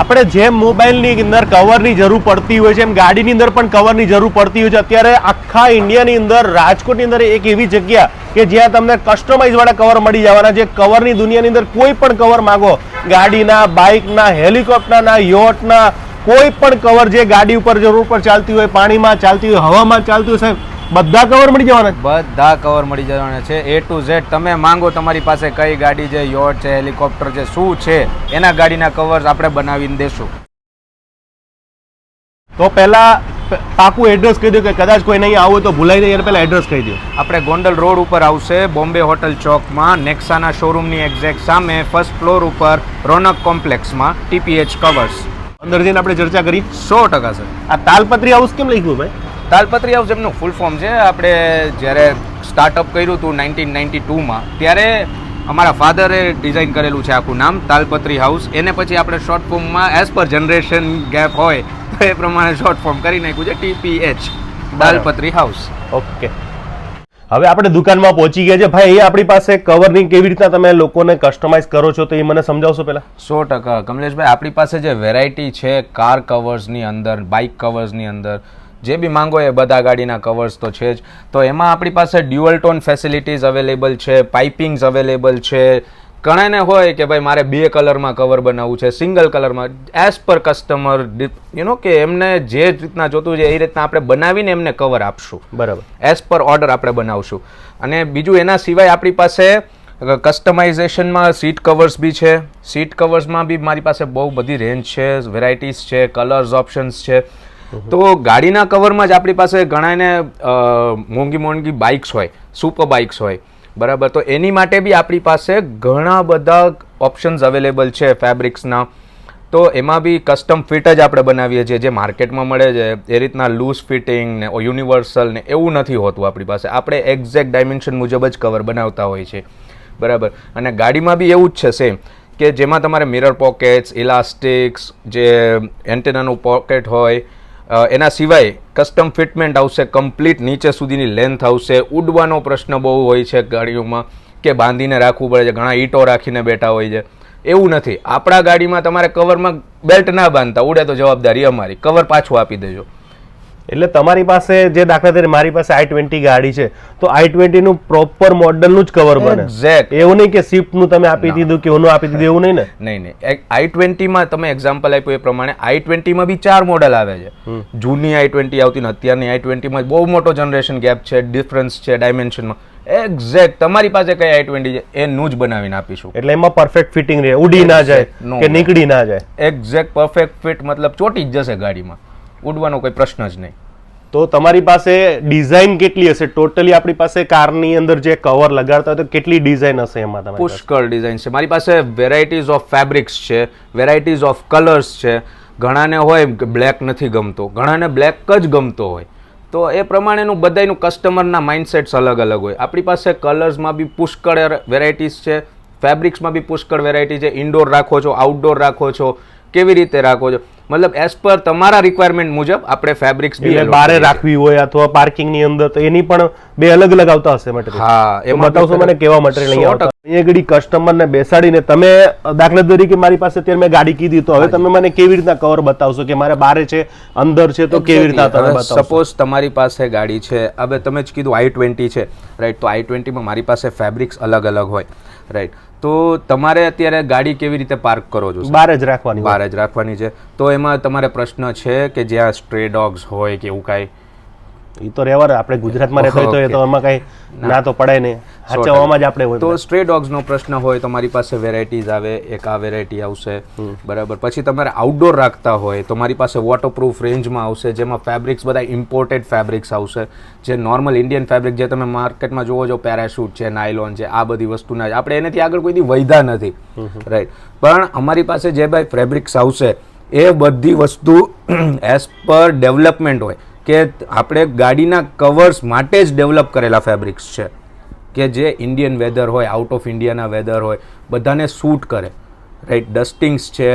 આપણે જેમ મોબાઈલની અંદર કવરની જરૂર પડતી હોય છે, એમ ગાડીની અંદર પણ કવરની જરૂર પડતી હોય છે. અત્યારે આખા ઇન્ડિયાની અંદર, રાજકોટની અંદર એક એવી જગ્યા કે જ્યાં તમને કસ્ટમાઇઝ વાળા કવર મળી જવાના છે. કવરની દુનિયાની અંદર કોઈ પણ કવર માંગો, ગાડીના, બાઇકના, હેલિકોપ્ટરના, યોટના, કોઈ પણ કવર જે ગાડી ઉપર જરૂર પર ચાલતી હોય, પાણીમાં ચાલતી હોય, હવામાં ચાલતી હોય, સાહેબ બધા કવર મળી જવાના છે. બધા કવર મળી જવાના છે. એ ટુ ઝેડ તમે માંગો તમારી પાસે કઈ ગાડી છે યોટ છે હેલિકોપ્ટર છે શું છે એના ગાડીના કવર્સ આપણે બનાવીને દેશું. તો પહેલા પાકું એડ્રેસ કહી દો કે કદાચ કોઈ નહીં આવું તો ભૂલાઈ નહીં પહેલા એડ્રેસ કહી દો. આપણે ગોંડલ રોડ ઉપર આવશે બોમ્બે હોટલ ચોકમાં નેક્સાના શોરૂમની એક્ઝેક્ટ સામે ફર્સ્ટ ફ્લોર ઉપર રોનક કોમ્પ્લેક્સમાં ટીપીએચ કવર્સ અંદર જઈને આપણે ચર્ચા કરી. સો ટકા સર આ તાલપત્રી હાઉસ કેમ લખ્યું ભાઈ? તાલપત્રી હાઉસ એમનું ફૂલ ફોર્મ છે. આપણે જ્યારે સ્ટાર્ટઅપ કર્યું હતું નાઇન્ટીન નાઇન્ટી ટુમાં ત્યારે અમારા ફાધરે ડિઝાઇન કરેલું છે આખું નામ તાલપત્રી હાઉસ. એને પછી આપણે શોર્ટ ફોર્મમાં એઝ પર જનરેશન ગેપ હોય તો એ પ્રમાણે શોર્ટ ફોર્મ કરી નાખ્યું છે ટીપીએચ તાલપત્રી હાઉસ. ઓકે. હવે આપણે દુકાનમાં પહોંચી ગયા છે. ભાઈ અહીંયા આપણી પાસે કવરની કેવી રીતના તમે લોકોને કસ્ટમાઇઝ કરો છો તો એ મને સમજાવશો પહેલાં? સો ટકા. કમલેશભાઈ આપણી પાસે જે વેરાયટી છે કાર કવર્સની અંદર બાઇક કવર્સની અંદર જે બી માંગો એ બધા ગાડીના કવર્સ તો છે જ. તો એમાં આપણી પાસે ડ્યુઅલ ટોન ફેસિલિટીઝ અવેલેબલ છે પાઇપિંગ્સ અવેલેબલ છે. ઘણાને હોય કે ભાઈ મારે બે કલરમાં કવર બનાવવું છે સિંગલ કલરમાં. As per customer you know કે એમને જે રીતના જોતું છે એ રીતના આપણે બનાવીને એમને કવર આપશું. બરાબર. એઝ પર ઓર્ડર આપણે બનાવશું. અને બીજું એના સિવાય આપણી પાસે કસ્ટમાઇઝેશનમાં સીટ કવર્સ બી છે. સીટ કવર્સમાં બી મારી પાસે બહુ બધી રેન્જ છે વેરાયટીઝ છે કલર્સ ઓપ્શન્સ છે. તો ગાડીના કવરમાં જ આપણી પાસે ઘણાને મોંઘી મોંઘી બાઇક્સ હોય સુપર બાઇક્સ હોય, બરાબર? તો એની માટે બી આપણી પાસે ઘણા બધા ઓપ્શન્સ અવેલેબલ છે ફેબ્રિક્સના તો એમાં બી કસ્ટમ ફિટ જ આપણે બનાવીએ છીએ, જે માર્કેટમાં મળે છે. એ રીતના લૂઝ ફિટિંગ ને યુનિવર્સલ ને, એવું નથી હોતું આપણી પાસે. આપણે એક્ઝેક્ટ ડાયમેન્શન મુજબ જ કવર બનાવતા હોય છે બરાબર? અને ગાડીમાં બી એવું જ છે સેમ કે જેમાં તમારે મિરર પોકેટ્સ ઇલાસ્ટિક્સ જે એન્ટેનાનું પોકેટ હોય એના સિવાય કસ્ટમ ફિટમેન્ટ આવશે કમ્પ્લીટ નીચે સુધીની લેન્થ આવશે. ઉડવાનો પ્રશ્ન બહુ હોય છે ગાડીઓમાં કે બાંધીને રાખવું પડે છે, ઘણા ઈંટો રાખીને બેઠા હોય છે. એવું નથી. આપણા ગાડીમાં તમારે કવરમાં બેલ્ટ ના બાંધતા. ઉડે તો જવાબદારી અમારી. કવર પાછું આપી દેજો. એટલે તમારી પાસે જે દાખલા તરીકે મારી પાસે આઈ ટ્વેન્ટી ગાડી છે તો આઈ ટ્વેન્ટી નું પ્રોપર મોડલનું જ કવર બને. એવું નહીં કે સ્વિફ્ટનું તમે આપી દીધું કે ઓનું આપી દીધું એવું નહીં ને? નહીં નહીં. આઈ ટ્વેન્ટીમાં તમે એક્ઝામ્પલ આપ્યું એ પ્રમાણે આઈ ટ્વેન્ટીમાં બી ચાર મોડલ આવે છે. જૂની આઈ ટ્વેન્ટી આવતી ને અત્યારની આઈ ટ્વેન્ટીમાં બહુ મોટો જનરેશન ગેપ છે ડિફરન્સ છે ડાયમેન્શનમાં એક્ઝેક્ટ તમારી પાસે કઈ આઈ ટ્વેન્ટી છે એનું જ બનાવીને આપીશું. એટલે એમાં પરફેક્ટ ફિટિંગ રહે ઉડી ના જાય કે નીકળી ના જાય. એક્ઝેક્ટ પરફેક્ટ ફિટ મતલબ ચોટી જ જશે ગાડીમાં. ઉડવાનો કોઈ પ્રશ્ન જ નહીં. તો તમારી પાસે ડિઝાઇન કેટલી હશે? ટોટલી આપણી પાસે કારની અંદર જે કવર લગાડતા હોય તો કેટલી ડિઝાઇન હશે એમાં તમારી પુષ્કળ ડિઝાઇન છે. મારી પાસે વેરાયટીઝ ઓફ ફેબ્રિક્સ છે વેરાયટીઝ ઓફ કલર્સ છે. ઘણાને હોય બ્લેક નથી ગમતો. ઘણાને બ્લેક જ ગમતો હોય. તો એ પ્રમાણેનું બધાયનું કસ્ટમરના માઇન્ડસેટ્સ અલગ અલગ હોય. આપણી પાસે કલર્સમાં બી પુષ્કળ વેરાયટીઝ છે. ફેબ્રિક્સમાં બી પુષ્કળ વેરાયટી છે. ઇન્ડોર રાખો છો આઉટડોર રાખો છો. કેવી રીતે રાખો છો? મતલબ એઝ પર તમારા રિક્વાયરમેન્ટ મુજબ આપણે ફેબ્રિક્સ બી બારે રાખવી હોય અથવા પાર્કિંગની અંદર તો એની પણ બે અલગ અલગ આવતા હશે મટીરિયલ હા એમાં બતાવશો મને કેવા મટીરિયલ અહીંયા આવતા અહીંયા ઘડી કસ્ટમરને બેસાડીને તમે દાખલા તરીકે મારી પાસે અત્યારે મેં ગાડી કીધી તો હવે તમે મને કેવી રીતના કવર બતાવશો કે મારે બારે છે અંદર છે તો કેવી રીતના તમે બતાવશો? સપોઝ તમારી પાસે ગાડી છે હવે તમે જ કીધું આઈ ટ્વેન્ટી છે રાઈટ તો આઈ ટ્વેન્ટીમાં મારી પાસે ફેબ્રિક્સ અલગ અલગ હોય રાઈટ તો તમારે અત્યારે ગાડી કેવી રીતે પાર્ક કરો છો બહાર જ રાખવાની બહાર જ રાખવાની છે. તો એમાં તમારે પ્રશ્ન છે કે જ્યાં સ્ટ્રે ડોગ્સ હોય કે એવું કાંઈ? એ તો રહેવા આપણે ગુજરાતમાં રહેતા હોય તો એ તો એમાં કઈ ના. તો પડે નહીં સાચવવામાં જ આપણે તો હોય સ્ટ્રે ડોગ્સનો પ્રશ્ન હોય તમારી પાસે વેરાયટીઝ આવે એક આ વેરાયટી આવશે. બરાબર. પછી તમારે આઉટડોર રાખતા હોય તો મારી પાસે વોટરપ્રૂફ રેન્જમાં આવશે જેમાં ફેબ્રિક્સ બધા ઇમ્પોર્ટેડ ફેબ્રિક્સ આવશે. જે નોર્મલ ઇન્ડિયન ફેબ્રિક જે તમે માર્કેટમાં જોવો છો પેરાશૂટ છે નાયલોન છે આ બધી વસ્તુના આપણે એનાથી આગળ કોઈ વૈધા નથી. રાઈટ પણ અમારી પાસે જે ભાઈ ફેબ્રિક્સ આવશે એ બધી વસ્તુ એઝ પર ડેવલપમેન્ટ હોય. કે આપણે ગાડીના કવર્સ માટે જ ડેવલપ કરેલા ફેબ્રિક્સ છે. કે જે ઇન્ડિયન વેધર હોય આઉટ ઓફ ઇન્ડિયાના વેધર હોય, બધાને સૂટ કરે. રાઈટ ડસ્ટિંગ્સ છે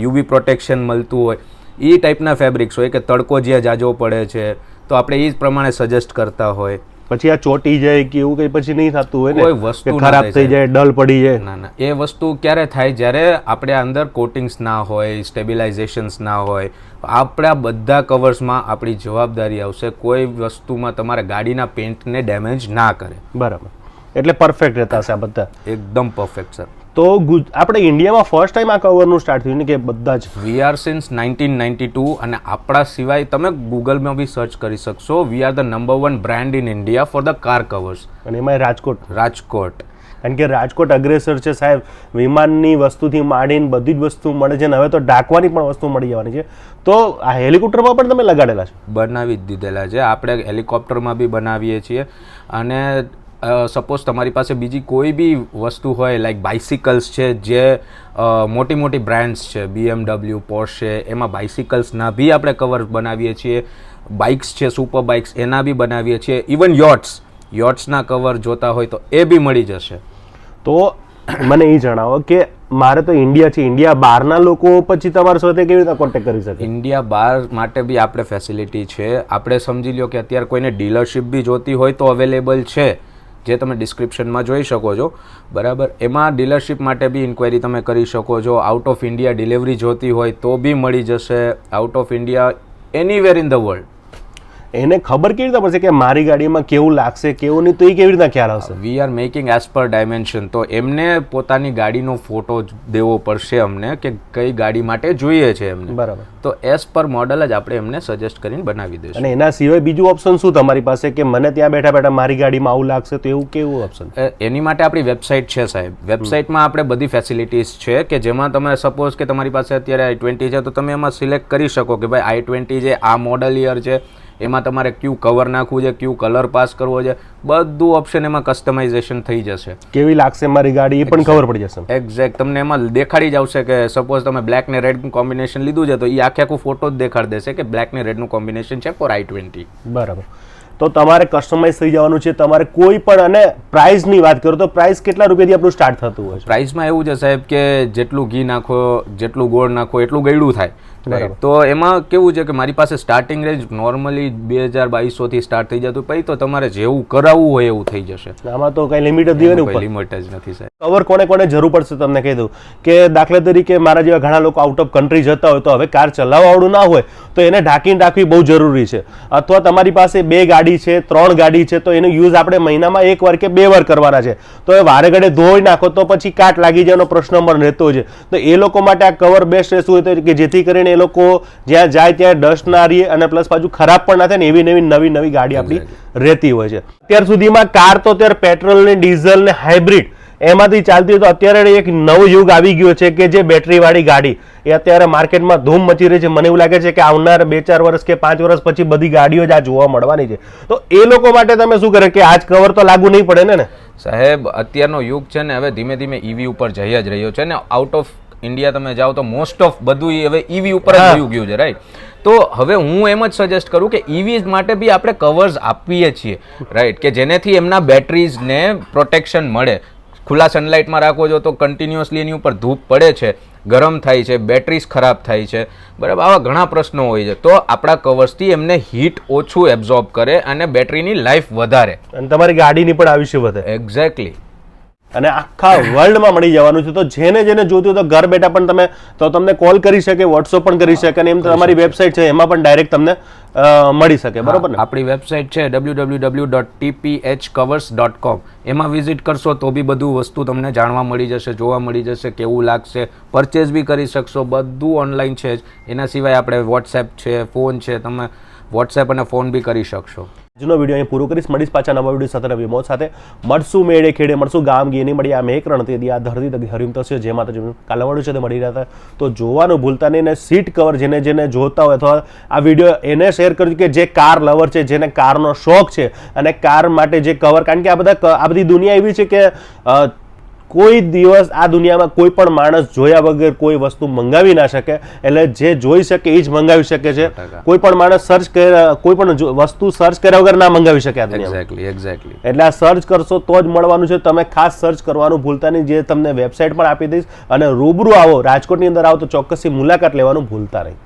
યુવી પ્રોટેક્શન મળતું હોય. એ ટાઈપના ફેબ્રિક્સ હોય કે તડકો જ્યાં જાજો પડે છે, તો આપણે એ જ પ્રમાણે સજેસ્ટ કરતા હોય. પછી આ ચોટી જાય કે એવું કઈ પછી નહીં થતું હોય કોઈ વસ્તુ ખરાબ થઈ થઈ જાય ડલ પડી જાય. ના ના. એ વસ્તુ ક્યારે થાય? જ્યારે આપણે અંદર કોટિંગ્સ ના હોય સ્ટેબિલાઇઝેશન્સ ના હોય આપણા બધા કવર્સમાં આપણી જવાબદારી આવશે. કોઈ વસ્તુમાં તમારે ગાડીના પેન્ટને ડેમેજ ના કરે. બરાબર. એટલે પરફેક્ટ રહેતા હશે આ બધા. એકદમ પરફેક્ટ સર તો ગુજ- આપણે ઇન્ડિયામાં ફર્સ્ટ ટાઈમ આ કવરનું સ્ટાર્ટ થયું ને કે બધા જ we are since nineteen ninety two અને આપણા સિવાય તમે ગૂગલમાં બી સર્ચ કરી શકશો. We are the number one brand in India for the car covers અને એમાં રાજકોટ. રાજકોટ. કારણ કે રાજકોટ અગ્રેસર છે સાહેબ. વિમાનની વસ્તુથી માંડીને બધી જ વસ્તુ મળે છે અને હવે તો ડાકવાની પણ વસ્તુ મળી જવાની છે. તો આ હેલિકોપ્ટરમાં પણ તમે લગાડેલા છો? બનાવી જ દીધેલા છે. આપણે હેલિકોપ્ટરમાં બી બનાવીએ છીએ. અને સપોઝ તમારી પાસે બીજી કોઈ બી વસ્તુ હોય લાઈક બાઇસિકલ્સ છે જે મોટી મોટી બ્રાન્ડ્સ છે બીએમડબલ્યુ પોર્શે એમાં બાઇસિકલ્સના બી આપણે કવર બનાવીએ છીએ બાઇક્સ છે સુપર બાઇક્સ એના બી બનાવીએ છીએ ઇવન યોટ્સ યોટ્સના કવર જોતા હોય તો એ બી મળી જશે. તો મને એ જણાવો કે મારે તો ઇન્ડિયા છે ઇન્ડિયા બહારના લોકો પછી તમારા સાથે કેવી રીતે કોન્ટેક્ટ કરી શકે? ઇન્ડિયા બહાર માટે બી આપણે ફેસિલિટી છે. આપણે સમજી લો કે અત્યારે કોઈને ડીલરશીપ બી જોતી હોય તો અવેલેબલ છે. જે તમે ડિસ્ક્રિપ્શનમાં જોઈ શકો છો. બરાબર? એમાં ડીલરશીપ માટે બી ઇન્ક્વાયરી તમે કરી શકો છો. આઉટ ઓફ ઇન્ડિયા ડિલિવરી જોતી હોય તો બી મળી જશે. Out of India anywhere in the world એને ખબર કેવી રીતે પડશે કે મારી ગાડીમાં કેવું લાગશે કેવું નહીં તો એ કેવી રીતના ખ્યાલ આવશે? We are making as per dimension તો એમને પોતાની ગાડીનો ફોટો દેવો પડશે અમને કે કઈ ગાડી માટે જોઈએ છે એમને. બરાબર. તો એઝ પર મોડલ જ આપણે એમને સજેસ્ટ કરીને બનાવી દઈશું. અને એના સિવાય બીજું ઓપ્શન શું તમારી પાસે કે મને ત્યાં બેઠા બેઠા મારી ગાડીમાં આવું લાગશે તો એવું કેવું ઓપ્શન એની માટે આપણી વેબસાઇટ છે સાહેબ. વેબસાઇટમાં આપણે બધી ફેસિલિટીઝ છે કે જેમાં તમે સપોઝ કે તમારી પાસે અત્યારે આઈ ટ્વેન્ટી છે તો તમે એમાં સિલેક્ટ કરી શકો કે ભાઈ આઈ ટ્વેન્ટી છે આ મોડલ યર છે એમાં તમારે ક્યુ કવર નાખવું છે ક્યુ કલર પાસ કરવો છે બધું ઓપ્શન એમાં કસ્ટમાઇઝેશન થઈ જશે. કેવી લાગશે મારી ગાડી એ પણ ખબર પડી જશે. એક્ઝેક્ટ તમને એમાં દેખાડી જ આવશે કે સપોઝ તમે બ્લેક ને રેડ કોમ્બિનેશન લીધું છે તો એ આખે આખું ફોટો જ દેખાડી દેશે કે બ્લેક ને રેડનું કોમ્બિનેશન છે ફોર આઈ ટ્વેન્ટી બરાબર. તો તમારે કસ્ટમાઇઝ થઈ જવાનું છે તમારે કોઈ પણ અને પ્રાઇસની વાત કરો તો પ્રાઇસ કેટલા રૂપિયાથી આપણું સ્ટાર્ટ થતું હોય પ્રાઇસમાં એવું છે સાહેબ કે જેટલું ઘી નાખો જેટલું ગોળ નાખો એટલું ગળ્યું થાય. તો એમાં કેવું છે કે મારી પાસે સ્ટાર્ટિંગ રેન્જ નોર્મલી બે હજાર બાવીસોથી સ્ટાર્ટ થઈ જતું પછી તો તમારે જેવું કરાવવું હોય એવું થઈ જશે. આમાં તો કઈ લિમિટ જ હોય ને ઉપર કોઈ લિમિટ જ નથી સાહેબ. કવર કોને કોને જરૂર પડશે તમને કહી દઉં. કે દાખલા તરીકે મારા જેવા ઘણા લોકો આઉટ ઓફ કન્ટ્રી જતા હોય તો હવે કાર ચલાવવાવાળું ના હોય તો એને ઢાંકીને રાખવી બહુ જરૂરી છે. અથવા તમારી પાસે બે ગાડી છે ત્રણ ગાડી છે તો એનો યુઝ આપણે મહિનામાં એક વાર કે બે વાર કરવાના છે. તો એ વારે ઘડે ધોઈ નાખો તો પછી કાટ લાગી જવાનો પ્રશ્ન પણ રહેતો છે. તો એ લોકો માટે આ કવર બેસ્ટ રહેતું હોય તો કે જેથી કરીને એ લોકો જ્યાં જાય ત્યાં ડસ્ટ ના રહીએ અને પ્લસ પાછું ખરાબ પણ ના થાય ને એવી નવી નવી નવી ગાડી આપણી રહેતી હોય છે. અત્યાર સુધીમાં કાર તો અત્યારે પેટ્રોલ ને ડીઝલ ને હાઇબ્રિડ એમાંથી ચાલતી તો અત્યારે એક નવો યુગ આવી ગયો છે કે જે બેટરી વાળી ગાડી એ અત્યારે માર્કેટમાં ધૂમ મચી રહી છે. મને એવું લાગે છે કે આવનાર બે ચાર વર્ષ કે પાંચ વર્ષ પછી બધી ગાડીઓ જ આ જોવા મળવાની છે. તો એ લોકો માટે તમે શું કરે કે આજ કવર તો લાગુ નહીં પડે ને ને? સાહેબ અત્યારનો યુગ છે ને હવે ધીમે ધીમે ઈવી ઉપર જઈ જ રહ્યો છે ને આઉટ ઓફ ઇન્ડિયા તમે જાઓ તો મોસ્ટ ઓફ બધું હવે ઈવી ઉપર જ હા. ગયું છે રાઈટ તો હવે હું એમ જ સજેસ્ટ કરું કે ઈવી માટે બી આપણે કવર્સ આપીએ છીએ રાઈટ કે જેનેથી એમના બેટરીઝને પ્રોટેક્શન મળે. ખુલ્લા સનલાઇટમાં રાખો છો તો કન્ટિન્યુઅસલી એની ઉપર ધૂપ પડે છે ગરમ થાય છે બેટરીઝ ખરાબ થાય છે બરાબર? આવા ઘણા પ્રશ્નો હોય છે. તો આપણા કવર્સથી એમને હીટ ઓછું એબ્ઝોર્બ કરે અને બેટરીની લાઈફ વધારે. અને તમારી ગાડીની પણ આયુષ્ય વધે. એક્ઝેક્ટલી અને આખા વર્લ્ડમાં મળી જવાનું છે. તો જેને જેને જોતું હોય તો ઘર બેઠા પણ તમે તો તમને કોલ કરી શકે વોટ્સઅપ પણ કરી શકે અને એમ તમારી વેબસાઇટ છે એમાં પણ ડાયરેક્ટ તમને મળી શકે. બરોબર ને? આપણી વેબસાઇટ છે W W W dot TPH covers dot com એમાં વિઝિટ કરશો તો બી બધું વસ્તુ તમને જાણવા મળી જશે જોવા મળી જશે કેવું લાગશે. પરચેઝ બી કરી શકશો બધું ઓનલાઈન છે જ. એના સિવાય આપણે વોટ્સએપ છે ફોન છે તમે વોટ્સએપ અને ફોન બી કરી શકશો. આજનો વીડિયો અહીં પૂરો કરીશ. મળીશ પાછા નવા વીડિયો સાથે મોજ સાથે. મળશું મેળે ખેડે, મળશું ગામ ગીએ નહીં. મળી આ મેં રણતી આ ધરતી તક હરિમ થશે. જે માતા કાલાવાડું છે તે મળી રહ્યા તો જોવાનું ભૂલતા નહીં ને સીટ કવર જેને જેને જોતા હોય અથવા આ વીડિયો એને શેર કરજો કે જે કાર લવર છે, જેને કારનો શોખ છે અને કાર માટે જે કવર. કારણ કે આ બધા આ બધી દુનિયા એવી છે કે કોઈ દિવસ આ દુનિયામાં કોઈ પણ માણસ જોયા વગર કોઈ વસ્તુ મંગાવી ના શકે. એટલે જે જોઈ શકે એ જ મંગાવી શકે છે. કોઈ પણ માણસ સર્ચ કોઈ પણ વસ્તુ સર્ચ કર્યા વગર ના મંગાવી શકે આ એક્ઝેક્ટલી એક્ઝેક્ટલી એટલે આ સર્ચ કરશો તો જ મળવાનું છે. તમે ખાસ સર્ચ કરવાનું ભૂલતા નહીં. જે તમને વેબસાઇટ પણ આપી દઈશ અને રૂબરૂ આવો. રાજકોટની અંદર આવો તો ચોક્કસથી મુલાકાત લેવાનું ભૂલતા નહીં.